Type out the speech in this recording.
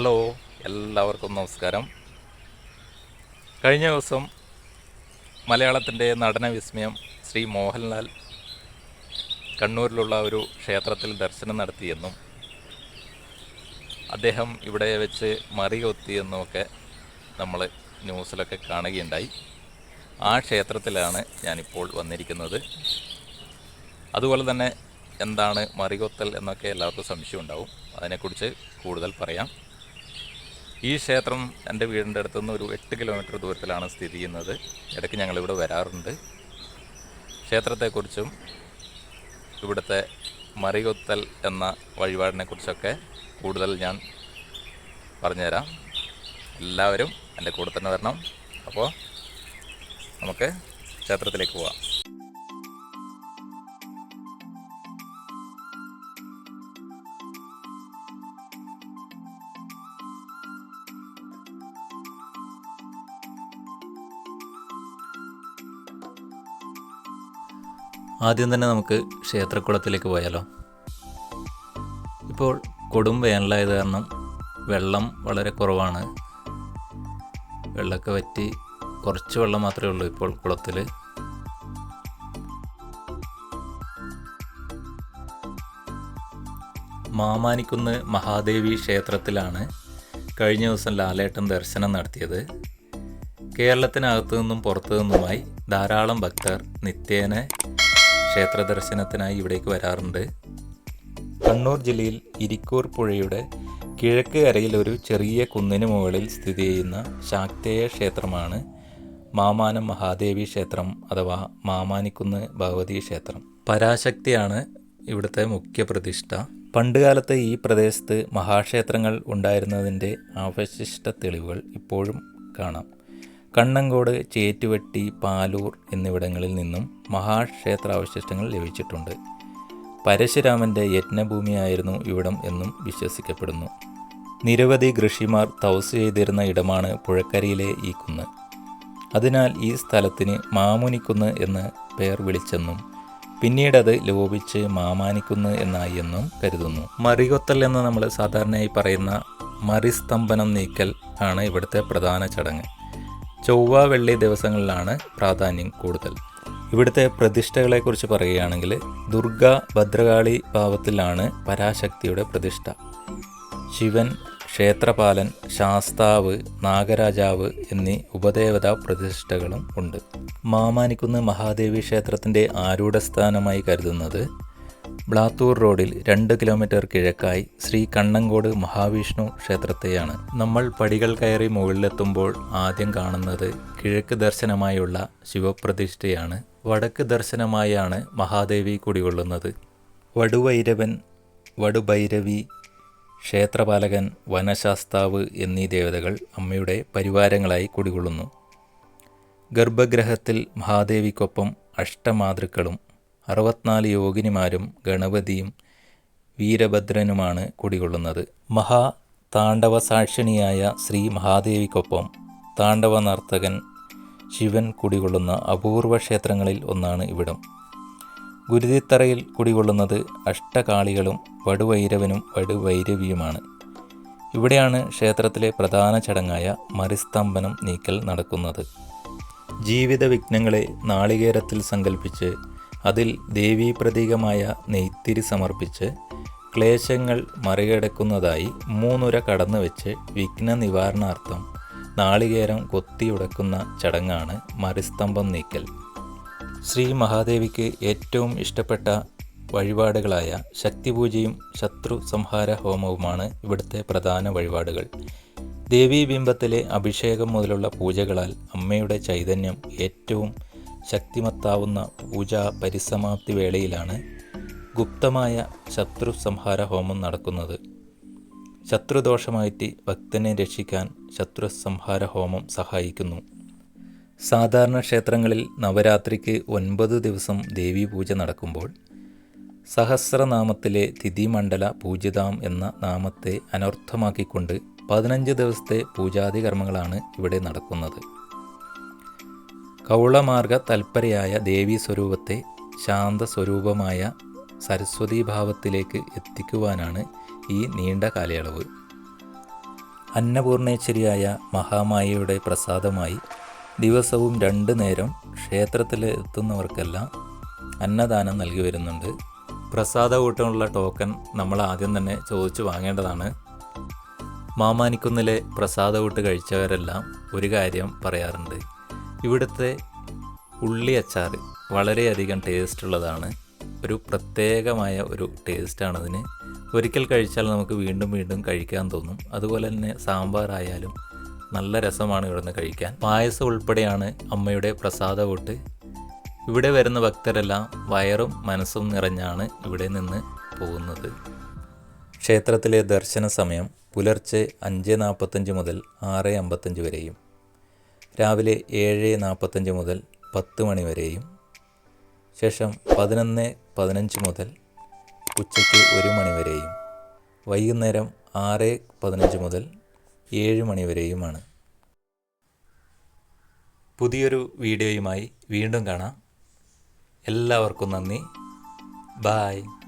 Hello എല്ലാവർക്കും നമസ്കാരം. കഴിഞ്ഞ ദിവസം മലയാളത്തിന്റെ നടന വിസ്മയം ശ്രീ മോഹൻലാൽ കണ്ണൂരിലുള്ള ഒരു ക്ഷേത്രത്തിൽ ദർശനം നടത്തിയെന്നും അദ്ദേഹം ഇവിടെ വെച്ച് മറികൊത്തിയെന്നുമൊക്കെ നമ്മൾ ന്യൂസിലൊക്കെ കാണുകയുണ്ടായി. ആ ക്ഷേത്രത്തിലാണ് ഞാനിപ്പോൾ വന്നിരിക്കുന്നത്. അതുപോലെ തന്നെ എന്താണ് മറികൊത്തൽ എന്നൊക്കെ എല്ലാവർക്കും സംശയം ഉണ്ടാവും അതിനെക്കുറിച്ച് കൂടുതൽ പറയാം. ഈ ക്ഷേത്രം എന്റെ വീടിന്റെ അടുത്തുനിന്ന് ഒരു എട്ട് കിലോമീറ്റർ ദൂരത്തിലാണ് സ്ഥിതി ചെയ്യുന്നത്. ഇടയ്ക്ക് ഞങ്ങളിവിടെ വരാറുണ്ട്. ക്ഷേത്രത്തെക്കുറിച്ചും ഇവിടുത്തെ മറികൊത്തൽ എന്ന വഴിപാടിനെക്കുറിച്ചൊക്കെ കൂടുതൽ ഞാൻ പറഞ്ഞുതരാം. എല്ലാവരും എന്റെ കൂടെ തന്നെ വരണം. അപ്പോൾ നമുക്ക് ക്ഷേത്രത്തിലേക്ക് പോവാം. ആദ്യം തന്നെ നമുക്ക് ക്ഷേത്രക്കുളത്തിലേക്ക് പോയാലോ. ഇപ്പോൾ കൊടും വേനലായത് കാരണം വെള്ളം വളരെ കുറവാണ്. വെള്ളമൊക്കെ വറ്റി കുറച്ച് വെള്ളം മാത്രമേ ഉള്ളൂ ഇപ്പോൾ കുളത്തിൽ മാമാനിക്കുന്ന് മഹാദേവി ക്ഷേത്രത്തിലാണ് കഴിഞ്ഞ ദിവസം ലാലേട്ടൻ ദർശനം നടത്തിയത്. കേരളത്തിനകത്തു നിന്നും പുറത്തു നിന്നുമായി ധാരാളം ഭക്തർ നിത്യേന ക്ഷേത്ര ദർശനത്തിനായി ഇവിടേക്ക് വരാറുണ്ട്. കണ്ണൂർ ജില്ലയിൽ ഇരിക്കൂർ പുഴയുടെ കിഴക്ക് കരയിൽ ഒരു ചെറിയ കുന്നിന് മുകളിൽ സ്ഥിതി ചെയ്യുന്ന ശാക്തേയ ക്ഷേത്രമാണ് മാമാനം മഹാദേവി ക്ഷേത്രം അഥവാ മാമാനിക്കുന്ന് ഭഗവതി ക്ഷേത്രം. പരാശക്തിയാണ് ഇവിടുത്തെ മുഖ്യ പ്രതിഷ്ഠ. പണ്ടുകാലത്ത് ഈ പ്രദേശത്ത് മഹാക്ഷേത്രങ്ങൾ ഉണ്ടായിരുന്നതിന്റെ അവശിഷ്ട തെളിവുകൾ ഇപ്പോഴും കാണാം. കണ്ണങ്കോട് ചേറ്റുവെട്ടി പാലൂർ എന്നിവിടങ്ങളിൽ നിന്നും മഹാക്ഷേത്രാവശിഷ്ടങ്ങൾ ലഭിച്ചിട്ടുണ്ട്. പരശുരാമന്റെ യജ്ഞഭൂമിയായിരുന്നു ഇവിടം എന്നും വിശ്വസിക്കപ്പെടുന്നു. നിരവധി കൃഷിമാർ തൗസ് ചെയ്തിരുന്ന ഇടമാണ് പുഴക്കരയിലെ ഈ കുന്ന്. അതിനാൽ ഈ സ്ഥലത്തിന് മാമുനിക്കുന്ന് എന്ന് പേർ വിളിച്ചെന്നും പിന്നീടത് ലോപിച്ച് മാമാനിക്കുന്ന് എന്നായി എന്നും കരുതുന്നു. മറികൊത്തൽ എന്ന് നമ്മൾ സാധാരണയായി പറയുന്ന മറിസ്തംഭനം നീക്കൽ ആണ് ഇവിടുത്തെ പ്രധാന ചടങ്ങ്. ചൊവ്വ വെള്ളി ദിവസങ്ങളിലാണ് പ്രാധാന്യം കൂടുതൽ. ഇവിടുത്തെ പ്രതിഷ്ഠകളെക്കുറിച്ച് പറയുകയാണെങ്കിൽ ദുർഗ ഭദ്രകാളി ഭാവത്തിലാണ് പരാശക്തിയുടെ പ്രതിഷ്ഠ. ശിവൻ ക്ഷേത്രപാലൻ ശാസ്താവ് നാഗരാജാവ് എന്നീ ഉപദേവതാ പ്രതിഷ്ഠകളും ഉണ്ട്. മാമാനിക്കുന്ന് മഹാദേവി ക്ഷേത്രത്തിന്റെ ആരൂഢസ്ഥാനമായി കരുതുന്നത് ബ്ലാത്തൂർ റോഡിൽ രണ്ട് കിലോമീറ്റർ കിഴക്കായി ശ്രീ കണ്ണങ്കോട് മഹാവിഷ്ണു ക്ഷേത്രത്തെയാണ് നമ്മൾ പടികൾ കയറി മുകളിലെത്തുമ്പോൾ ആദ്യം കാണുന്നത് കിഴക്ക് ദർശനമായുള്ള ശിവപ്രതിഷ്ഠയാണ്. വടക്ക് ദർശനമായാണ് മഹാദേവി കുടികൊള്ളുന്നത്. വടുവൈരവൻ വടുഭൈരവി ക്ഷേത്രപാലകൻ വനശാസ്താവ് എന്നീ ദേവതകൾ അമ്മയുടെ പരിവാരങ്ങളായി കുടികൊള്ളുന്നു. ഗർഭഗ്രഹത്തിൽ മഹാദേവിക്കൊപ്പം അഷ്ടമാതൃക്കളും അറുപത്തിനാല് യോഗിനിമാരും ഗണപതിയും വീരഭദ്രനുമാണ് കുടികൊള്ളുന്നത്. മഹാ താണ്ഡവ സാക്ഷിണിയായ ശ്രീ മഹാദേവിക്കൊപ്പം താണ്ഡവ നർത്തകൻ ശിവൻ കുടികൊള്ളുന്ന അപൂർവ ക്ഷേത്രങ്ങളിൽ ഒന്നാണ് ഇവിടം. ഗുരുതിത്തറയിൽ കുടികൊള്ളുന്നത് അഷ്ടകാളികളും വടുവൈരവനും വടുവൈരവിയുമാണ്. ഇവിടെയാണ് ക്ഷേത്രത്തിലെ പ്രധാന ചടങ്ങായ മറിസ്തംഭനം നീക്കൽ നടക്കുന്നത്. ജീവിത വിഘ്നങ്ങളെ നാളികേരത്തിൽ സങ്കല്പിച്ച് അതിൽ ദേവീ പ്രതീകമായ നെയ്ത്തിരി സമർപ്പിച്ച് ക്ലേശങ്ങൾ മറികടക്കുന്നതായി മൂന്നുര കടന്നു വെച്ച് വിഘ്ന നിവാരണാർത്ഥം നാളികേരം കൊത്തിയുടക്കുന്ന ചടങ്ങാണ് മറിസ്തംഭം നീക്കൽ. ശ്രീ മഹാദേവിക്ക് ഏറ്റവും ഇഷ്ടപ്പെട്ട വഴിപാടുകളായ ശക്തിപൂജയും ശത്രു സംഹാര ഹോമവുമാണ് ഇവിടുത്തെ പ്രധാന വഴിപാടുകൾ. ദേവീബിംബത്തിലെ അഭിഷേകം മുതലുള്ള പൂജകളാൽ അമ്മയുടെ ചൈതന്യം ഏറ്റവും ശക്തിമത്താവുന്ന പൂജാ പരിസമാപ്തി വേളയിലാണ് ഗുപ്തമായ ശത്രു സംഹാര ഹോമം നടക്കുന്നത്. ശത്രുദോഷമായിട്ട് ഭക്തനെ രക്ഷിക്കാൻ ശത്രു സംഹാര ഹോമം സഹായിക്കുന്നു. സാധാരണ ക്ഷേത്രങ്ങളിൽ നവരാത്രിക്ക് ഒൻപത് ദിവസം ദേവീ പൂജ നടക്കുമ്പോൾ സഹസ്രനാമത്തിലെ തിഥിമണ്ഡല പൂജിതാം എന്ന നാമത്തെ അനർത്ഥമാക്കിക്കൊണ്ട് പതിനഞ്ച് ദിവസത്തെ പൂജാതി കർമ്മങ്ങളാണ് ഇവിടെ നടക്കുന്നത്. കൗളമാർഗ തൽപരയായ ദേവീ സ്വരൂപത്തെ ശാന്ത സ്വരൂപമായ സരസ്വതീഭാവത്തിലേക്ക് എത്തിക്കുവാനാണ് ഈ നീണ്ട കാലയളവ്. അന്നപൂർണേശ്വരിയായ മഹാമായയുടെ പ്രസാദമായി ദിവസവും രണ്ട് നേരം ക്ഷേത്രത്തിൽ എത്തുന്നവർക്കെല്ലാം അന്നദാനം നൽകി വരുന്നുണ്ട്. പ്രസാദ കൂട്ടമുള്ള ടോക്കൺ നമ്മൾ ആദ്യം തന്നെ ചോദിച്ചു വാങ്ങേണ്ടതാണ്. മാമാനിക്കുന്നിലെ പ്രസാദ കൂട്ട് കഴിച്ചവരെല്ലാം ഒരു കാര്യം പറയാറുണ്ട്. ഇവിടുത്തെ ഉള്ളി അച്ചാർ വളരെയധികം ടേസ്റ്റ് ഉള്ളതാണ് ഒരു പ്രത്യേകമായ ഒരു ടേസ്റ്റാണതിന്. ഒരിക്കൽ കഴിച്ചാൽ നമുക്ക് വീണ്ടും വീണ്ടും കഴിക്കാൻ തോന്നും. അതുപോലെ തന്നെ സാമ്പാറായാലും നല്ല രസമാണ് ഇവിടുന്ന് കഴിക്കാൻ. പായസം ഉൾപ്പെടെയാണ് അമ്മയുടെ പ്രസാദ വോട്ട് ഇവിടെ വരുന്ന ഭക്തരെല്ലാം വയറും മനസ്സും നിറഞ്ഞാണ് ഇവിടെ നിന്ന് പോകുന്നത്. ക്ഷേത്രത്തിലെ ദർശന സമയം പുലർച്ചെ അഞ്ച് നാൽപ്പത്തഞ്ച് മുതൽ ആറ് അമ്പത്തഞ്ച് വരെയും. രാവിലെ ഏഴ് നാൽപ്പത്തഞ്ച് മുതൽ പത്ത് മണി വരെയും ശേഷം പതിനൊന്ന് പതിനഞ്ച് മുതൽ ഉച്ചയ്ക്ക് ഒരു മണി വരെയും വൈകുന്നേരം ആറ് പതിനഞ്ച് മുതൽ ഏഴ് മണി വരെയുമാണ്. പുതിയൊരു വീഡിയോയുമായി വീണ്ടും കാണാം. എല്ലാവർക്കും നന്ദി. ബായ്.